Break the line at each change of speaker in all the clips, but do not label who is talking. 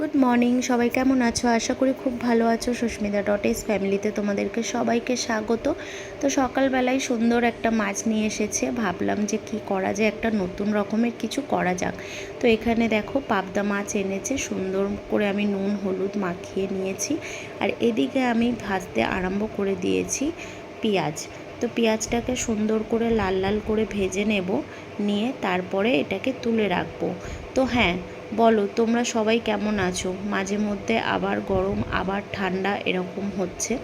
Good morning সবাই কেমন আছো? আশা করি খুব ভালো আছো। সুস্মিতা ডট এস ফ্যামিলিতে তোমাদেরকে সবাইকে স্বাগত। তো সকালবেলায় সুন্দর একটা মাছ নিয়ে এসেছে। ভাবলাম যে কি করা যায়? একটা নতুন রকমের কিছু করা যাক। তো এখানে দেখো, পাবদা মাছ এনেছে। সুন্দর করে আমি নুন, হলুদ মাখিয়ে নিয়েছি। আর এদিকে আমি ভাজতে আরম্ভ করে দিয়েছি পেঁয়াজ। তো পেঁয়াজটাকে সুন্দর করে লাল লাল করে ভেজে নেব। নিয়ে তারপরে এটাকে তুলে রাখব। তো হ্যাঁ বলো, তোমরা সবাই কেমন আছো? মাঝে মধ্যে আবার গরম, আবার ঠান্ডা এরকম হচ্ছে।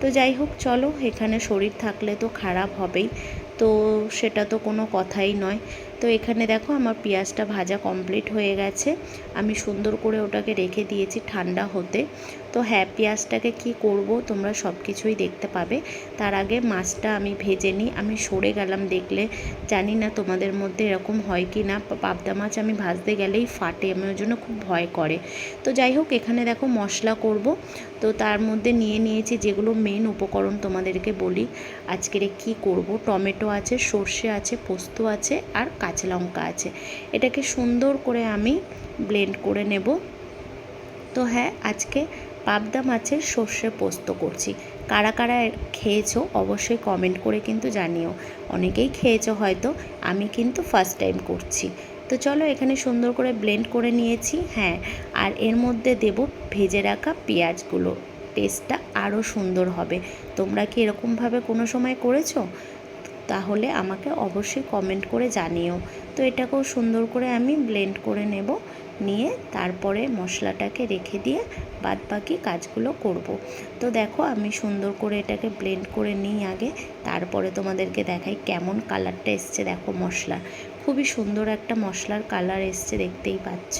তো যাই হোক, চলো, এখানে শরীর থাকলে তো খারাপ হবেই। তো সেটা তো কোনো কথাই নয়। তো এখানে দেখো আমার পেঁয়াজটা ভাজা কমপ্লিট হয়ে গেছে। আমি সুন্দর করে ওটাকে রেখে দিয়েছি ঠান্ডা হতে। তো হ্যাঁ পেঁয়াজটাকে কি করব তোমরা সব কিছুই দেখতে পাবে। তার আগে মাছটা আমি ভেজে নিই। আমি সরে গেলাম দেখলে, জানি না তোমাদের মধ্যে এরকম হয় কি না। পাবদা মাছ আমি ভাজতে গেলেই ফাটে আমার জন্য খুব ভয় করে। তো যাই হোক, এখানে দেখো মশলা করব। তো তার মধ্যে নিয়ে নিয়েছি যেগুলো মেন উপকরণ তোমাদেরকে বলি। আজকের কি করব? টমেটো আছে, সর্ষে আছে, পোস্ত আছে আর কাঁচা লঙ্কা আছে। এটাকে সুন্দর করে আমি ব্লেন্ড করে নেব। তো হ্যাঁ আজকে পাবদা মাছের সর্ষে পোস্ত করছি। কারা কারা খেয়েছো অবশ্যই কমেন্ট করে কিন্তু জানিও। অনেকেই খেয়েছো হয়তো, আমি কিন্তু ফার্স্ট টাইম করছি। তো চলো এখানে সুন্দর করে ব্লেন্ড করে নিয়েছি হ্যাঁ। আর এর মধ্যে দেব ভেজে রাখা পেঁয়াজগুলো। টেস্টটা আরও সুন্দর হবে। তোমরা কি এরকমভাবে কোনো সময় করেছ? তাহলে আমাকে অবশ্যই কমেন্ট করে জানিও। তো এটাকেও সুন্দর করে আমি ব্লেন্ড করে নেব, নিয়ে তারপরে মশলাটাকে রেখে দিয়ে বাদ বাকি কাজগুলো করব। তো দেখো আমি সুন্দর করে এটাকে ব্লেন্ড করে নিই আগে, তারপরে তোমাদেরকে দেখাই কেমন কালারটা এসছে। দেখো মশলা, খুবই সুন্দর একটা মশলার কালার এসছে, দেখতেই পাচ্ছ।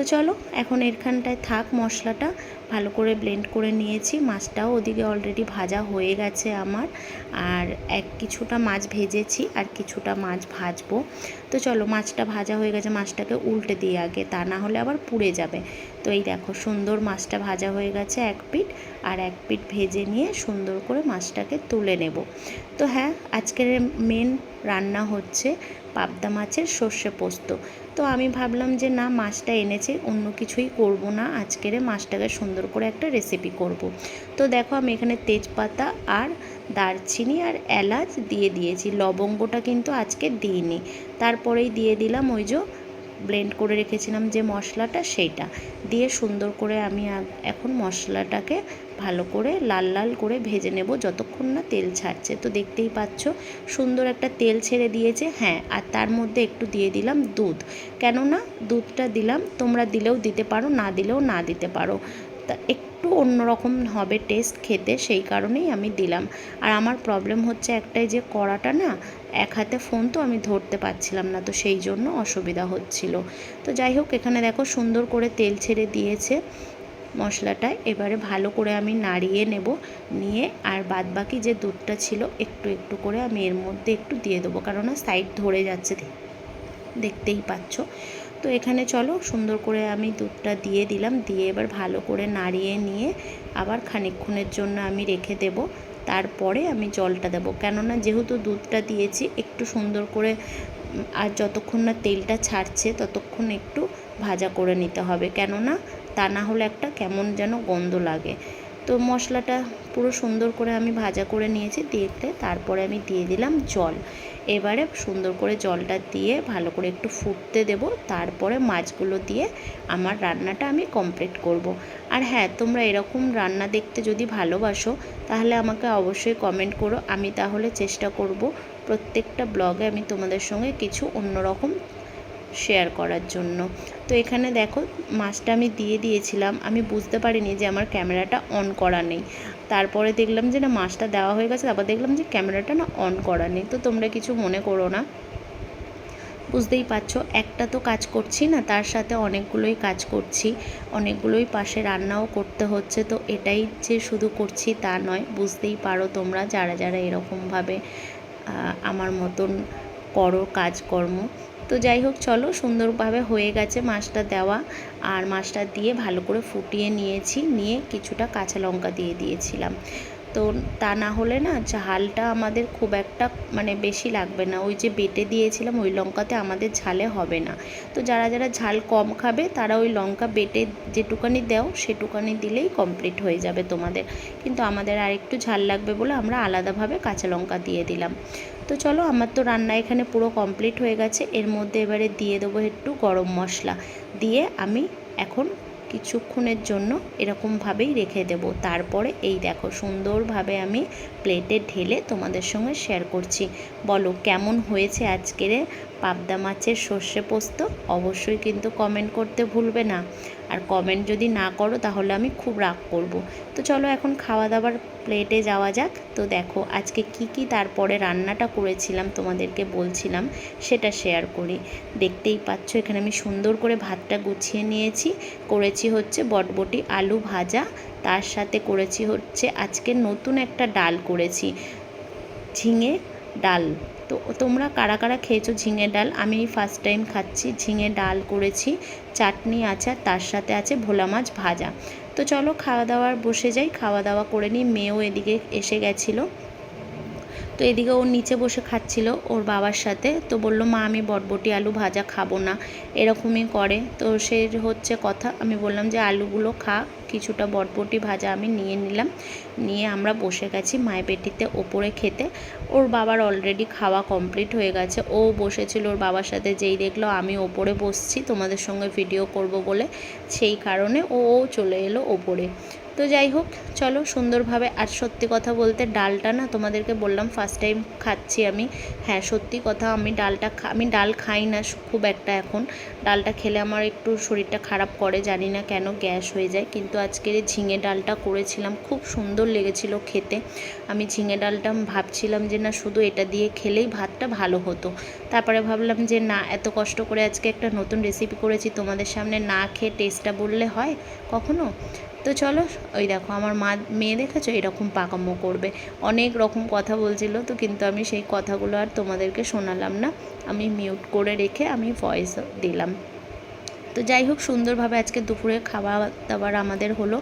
তো চলো, এখন এরখানটায় থাক, মশলাটা ভালো করে ব্লেন্ড করে নিয়েছি। মাছটাও ওদিকে অলরেডি ভাজা হয়ে গেছে আমার। আর এক কিছুটা মাছ ভেজেছি, আর কিছুটা মাছ ভাজবো। তো চলো, মাছটা ভাজা হয়ে গেছে, মাছটাকে উল্টে দিই আগে, তা না হলে আবার পুড়ে যাবে। তো এই দেখো, সুন্দর মাছটা ভাজা হয়ে গেছে এক পিঠ, আর এক পিঠ ভেজে নিয়ে সুন্দর করে মাছটাকে তুলে নেব। তো হ্যাঁ আজকের মেন রান্না হচ্ছে পাবদা মাছের সর্ষে পোস্ত। তো আমি ভাবলাম যে না, মাছটা এনেছে, অন্য কিছুই করব না। আজকের মাছটাকে সুন্দর করে একটা রেসিপি করব। তো দেখো, আমি এখানে তেজপাতা আর দারচিনি আর এলাচ দিয়ে দিয়েছি। লবঙ্গটা কিন্তু আজকে দিইনি। তারপরেই দিয়ে দিলাম ওই যে ব্লেন্ড করে রেখেছিলাম যে মশলাটা সেইটা। দিয়ে সুন্দর করে আমি এখন মশলাটাকে ভালো করে লাল লাল করে ভেজে নেব যতক্ষণ না তেল ছাড়ছে। তো দেখতেই পাচ্ছ, সুন্দর একটা তেল ছেড়ে দিয়েছে। হ্যাঁ আর তার মধ্যে একটু দিয়ে দিলাম দুধ। কেননা দুধটা দিলাম, তোমরা দিলেও দিতে পারো, না দিলেও না দিতে পারো। তা একটু অন্যরকম হবে টেস্ট খেতে, সেই কারণেই আমি দিলাম। আর আমার প্রবলেম হচ্ছে একটাই যে কড়াটা না, এক হাতে ফোন তো আমি ধরতে পারছিলাম না, তো সেই জন্য অসুবিধা হচ্ছিল। তো যাই হোক, এখানে দেখো সুন্দর করে তেল ছেড়ে দিয়েছে মশলাটা। এবারে ভালো করে আমি নাড়িয়ে নেব, নিয়ে আর বাদ বাকি যে দুধটা ছিল, একটু একটু করে আমি এর মধ্যে একটু দিয়ে দেবো। কারণ সাইড ধরে যাচ্ছে, দেখতেই পাচ্ছ। তো এখানে চলো সুন্দর করে আমি দুধটা দিয়ে দিলাম। দিয়ে এবার ভালো করে নাড়িয়ে নিয়ে আবার খানিকক্ষণের জন্য আমি রেখে দেব। তারপরে আমি জলটা দেবো। কেননা যেহেতু দুধটা দিয়েছি, একটু সুন্দর করে আর যতক্ষণ না তেলটা ছাড়ছে ততক্ষণ একটু ভাজা করে নিতে হবে। কেননা তা না হলে একটা কেমন যেন গন্ধ লাগে। তো মশলাটা পুরো সুন্দর করে আমি ভাজা করে নিয়েছি দেখতে। তারপরে আমি দিয়ে দিলাম জল। এবারে সুন্দর করে জলটা দিয়ে ভালো করে একটু ফুটতে দেব। তারপরে মাছগুলো দিয়ে আমার রান্নাটা আমি কমপ্লিট করব। আর হ্যাঁ তোমরা এরকম রান্না দেখতে যদি ভালোবাসো, তাহলে আমাকে অবশ্যই কমেন্ট করো। আমি তাহলে চেষ্টা করব প্রত্যেকটা ব্লগে আমি তোমাদের সঙ্গে কিছু অন্যরকম শেয়ার করার জন্য। তো এখানে দেখো মাছটা আমি দিয়ে দিয়েছিলাম। আমি বুঝতে পারিনি যে আমার ক্যামেরাটা অন করা নেই। তারপরে দেখলাম যে না মাছটা দেওয়া হয়ে গেছে। তারপর দেখলাম যে ক্যামেরাটা না অন করা নেই। তো তোমরা কিছু মনে করো না। বুঝতেই পারছ, একটা তো কাজ করছি না, তার সাথে অনেকগুলোই কাজ করছি। অনেকগুলোই পাশে রান্নাও করতে হচ্ছে। তো এটাই যে শুধু করছি তা নয়, বুঝতেই পারো তোমরা যারা যারা এরকমভাবে আমার মতন করো কাজকর্ম। তো যাই হোক, চলো সুন্দরভাবে হয়ে গেছে মাছটা দেওয়া। আর মাছটা দিয়ে ভালো করে ফুটিয়ে নিয়েছি, নিয়ে কিছুটা কাঁচা লঙ্কা দিয়ে দিয়েছিলাম। তো তা না হলে না ঝালটা আমাদের খুব একটা মানে বেশি লাগবে না। ওই যে বেটে দিয়েছিলাম ওই লঙ্কাতে আমাদের ঝালে হবে না। তো যারা যারা ঝাল কম খাবে তারা ওই লঙ্কা বেটে যেটুকানি দাও সেটুকানি দিলেই কমপ্লিট হয়ে যাবে তোমাদের। কিন্তু আমাদের আর একটু ঝাল লাগবে বলে আমরা আলাদাভাবে কাঁচা লঙ্কা দিয়ে দিলাম। তো চলো আমার তো রান্না এখানে পুরো কমপ্লিট হয়ে গেছে। এর মধ্যে এবারে দিয়ে দেবো একটু গরম মশলা। দিয়ে আমি এখন কিছুক্ষণের জন্য এরকমভাবেই রেখে দেব। তারপরে এই দেখো, সুন্দরভাবে আমি প্লেটে ঢেলে তোমাদের সঙ্গে শেয়ার করছি। বলো, কেমন হয়েছে আজকের পাবদা মাছের সর্ষে পোস্ত অবশ্যই কিন্তু কমেন্ট করতে ভুলবে না। আর কমেন্ট যদি না করো তাহলে আমি খুব রাগ করব। তো চলো এখন খাওয়া দাওয়ার প্লেটে যাওয়া যাক। তো দেখো, আজকে কি কি তারপরে রান্নাটা করেছিলাম তোমাদেরকে বলছিলাম, সেটা শেয়ার করি। দেখতেই পাচ্ছ, এখানে আমি সুন্দর করে ভাতটা গুছিয়ে নিয়েছি। করেছি হচ্ছে বটবটি আলু ভাজা, তার সাথে করেছি হচ্ছে আজকে নতুন একটা ডাল করেছি, ঝিঙে ডাল। তো তোমরা কারা কারা খেয়েছো ঝিঙে ডাল? আমি ফার্স্ট টাইম খাচ্ছি, ঝিঙে ডাল করেছি, চাটনি আছে, তার সাথে আছে ভোলা মাছ ভাজা। তো চলো খাওয়া দাওয়ার বসে যাই, খাওয়া দাওয়া করে নিই, মেয়েও এদিকে এসে গেছিল। তো এদিকে ওর নিচে বসে খাচ্ছিল, ওর বাবার সাথে। তো বলল, মা, আমি বটবটি আলু ভাজা খাব না। এরকমই করে। তো সে হচ্ছে কথা, আমি বললাম যে, আলুগুলো খা। কিছুটা বটবটি ভাজা আমি নিয়ে নিলাম। নিয়ে আমরা বসে গেছি মায়ের পেটিতে ওপরে খেতে। ওর বাবার অলরেডি খাওয়া কমপ্লিট হয়ে গেছে। ও বসেছিল ওর বাবার সাথে যেই দেখল আমি ওপরে বসছি, তোমাদের সঙ্গে ভিডিও করব বলে। সেই কারণে ও চলে এলো ওপরে। তো যাই হোক, চলো সুন্দরভাবে আর সত্যি কথা বলতে ডালটা না তোমাদেরকে বললাম ফার্স্ট টাইম খাচ্ছি আমি। হ্যাঁ সত্যি কথা আমি ডালটা আমি ডাল খাই না খুব একটা এখন। ডালটা খেলে আমার একটু শরীরটা খারাপ করে, জানি না কেন গ্যাস হয়ে যায়। কিন্তু আজকের এই ঝিঙে ডালটা করেছিলাম, খুব সুন্দর লেগেছিল খেতে। আমি ঝিঙে ডালটা ভাবছিলাম যে না শুধু এটা দিয়ে খেলেই ভাতটা ভালো হতো। তারপরে ভাবলাম যে না, এত কষ্ট করে আজকে একটা নতুন রেসিপি করেছি, তোমাদের সামনে না খেয়ে টেস্টটা বললে হয় কখনো? তো চলো ওই দেখো, আমার মা, মেয়ে দেখেছ? এরকম পাকামো করবে। অনেক রকম কথা বলছিল তো, কিন্তু আমি সেই কথাগুলো আর তোমাদেরকে শোনালাম না। আমি মিউট করে রেখে আমি ভয়েস দিলাম। তো যাই হোক, সুন্দরভাবে আজকে দুপুরে খাওয়া দাবার আমাদের হলো।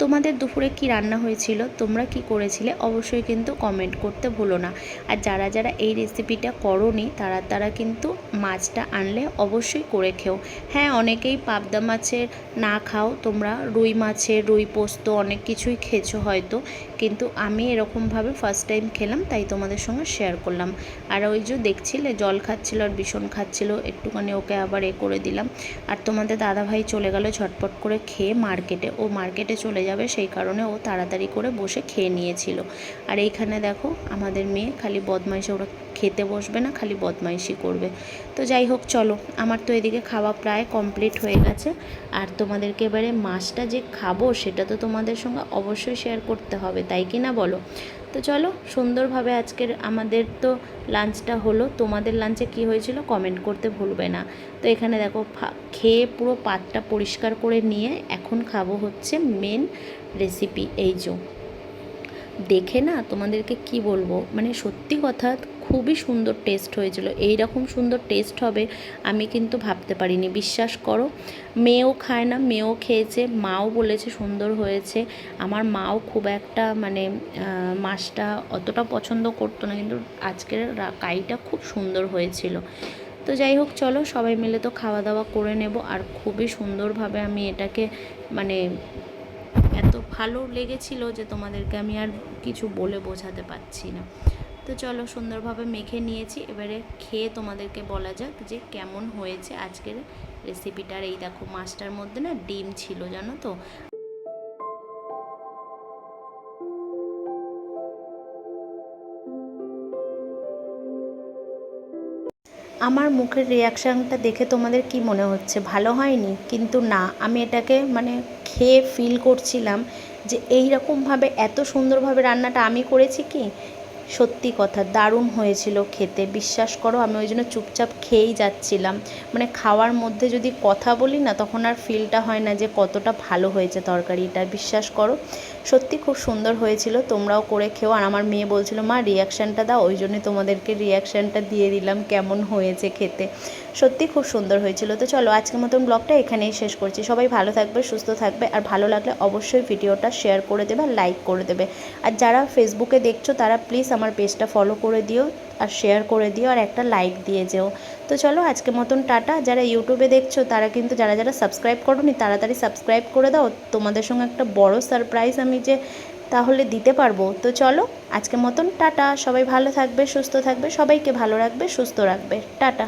তোমাদের দুপুরে কি রান্না হয়েছিল, তোমরা কি করেছিলে, অবশ্যই কিন্তু কমেন্ট করতে ভুলো না। আর যারা যারা এই রেসিপিটা করনি, তারা তারা কিন্তু মাছটা আনলে অবশ্যই করে খেও। হ্যাঁ অনেকেই পাবদা মাছের না খাও, তোমরা রুই মাছের, রুই পোস্ত অনেক কিছুই খেয়েছো হয়তো, কিন্তু আমি এরকমভাবে ফার্স্ট টাইম খেলাম, তাই তোমাদের সঙ্গে শেয়ার করলাম। আর ওই যে দেখছিলে, জল খাচ্ছিল আর ভীষণ খাচ্ছিল, একটুখানি ওকে আবার এ করে দিলাম। আর তোমাদের দাদাভাই চলে গেল ঝটপট করে খেয়ে মার্কেটে ও মার্কেটে চলে যাবে সেই কারণে ও তাড়াতাড়ি করে বসে খেয়ে নিয়েছিল। আর এইখানে দেখো আমাদের মেয়ে খালি বদমাইশি, ওরা খেতে বসবে না, খালি বদমাইশি করবে। তো যাই হোক, চলো। আমার তো এদিকে খাওয়া প্রায় কমপ্লিট হয়ে গেছে। আর তোমাদেরকে এবারে মাছটা যে খাব, সেটা তো তোমাদের সঙ্গে অবশ্যই শেয়ার করতে হবে, তাই কি না বলো? তো চলো, সুন্দরভাবে আজকের আমাদের তো লাঞ্চটা হলো। তোমাদের লাঞ্চে কি হয়েছিল কমেন্ট করতে ভুলবে না। তো এখানে দেখো খেয়ে পুরো পাতটা পরিষ্কার করে নিয়ে এখন খাব হচ্ছে মেন রেসিপি এই যে। দেখে না তোমাদেরকে কি বলব? মানে সত্যি কথা খুবই সুন্দর টেস্ট হয়েছিল। এই রকম সুন্দর টেস্ট হবে আমি কিন্তু ভাবতে পারিনি, বিশ্বাস করো। মেয়েও খায় না, মেয়েও খেয়েছে, মাও বলেছে সুন্দর হয়েছে। আমার মাও খুব একটা মানে মাছটা অতটা পছন্দ করতো না, কিন্তু আজকের কাইটা খুব সুন্দর হয়েছিল। তো যাই হোক, চলো সবাই মিলে তো খাওয়া দাওয়া করে নেব। আর খুবই সুন্দরভাবে আমি এটাকে মানে এত ভালো লেগেছিল যে তোমাদেরকে আমি আর কিছু বলে বোঝাতে পারছি না। তো চলো সুন্দরভাবে মেখে নিয়েছি। এবারে খেয়ে তোমাদেরকে বলা যাক যে কেমন হয়েছে আজকের রেসিপিটার এই দেখো মাছটার মধ্যে না ডিম ছিল, জানো তো? আমার মুখের রিয়াকশানটা দেখে তোমাদের কি মনে হচ্ছে? ভালো হয়নি? কিন্তু না, আমি এটাকে মানে খেয়ে ফিল করছিলাম যে এই রকমভাবে এত সুন্দরভাবে রান্নাটা আমি করেছি কি? সত্যি কথা, দারুণ হয়েছিল খেতে। বিশ্বাস করো, আমি ওই জন্য চুপচাপ খেয়েই যাচ্ছিলাম। মানে খাওয়ার মধ্যে যদি কথা বলি না, তখন আর ফিলটা হয় না যে কতটা ভালো হয়েছে তরকারিটা। বিশ্বাস করো, সত্যি খুব সুন্দর হয়েছিল, তোমরাও করে খেও। আর আমার মেয়ে বলছিল, মা রিয়াকশানটা দাও। ওই জন্যই তোমাদেরকে রিয়াকশানটা দিয়ে দিলাম, কেমন হয়েছে খেতে। সত্যি খুব সুন্দর হয়েছিল। তো চলো আজকের মতন ব্লগটা এখানেই শেষ করছি। সবাই ভালো থাকবে, সুস্থ থাকবে, আর ভালো লাগলে অবশ্যই ভিডিওটা শেয়ার করে দেবে আর লাইক করে দেবে। আর যারা ফেসবুকে দেখছ, তারা প্লিজ আমার পেজটা ফলো করে দিও আর শেয়ার করে দিও আর একটা লাইক দিয়ে যেও। তো চলো আজকের মতন টাটা। যারা ইউটিউবে দেখছ, তারা কিন্তু যারা যারা সাবস্ক্রাইব করোনি, তাড়াতাড়ি সাবস্ক্রাইব করে দাও। তোমাদের সঙ্গে একটা বড় সারপ্রাইজ আমি যে তাহলে দিতে পারব। তো চলো আজকের মতন টাটা। সবাই ভালো থাকবে, সুস্থ থাকবে, সবাইকে ভালো রাখবে, সুস্থ রাখবে। টাটা।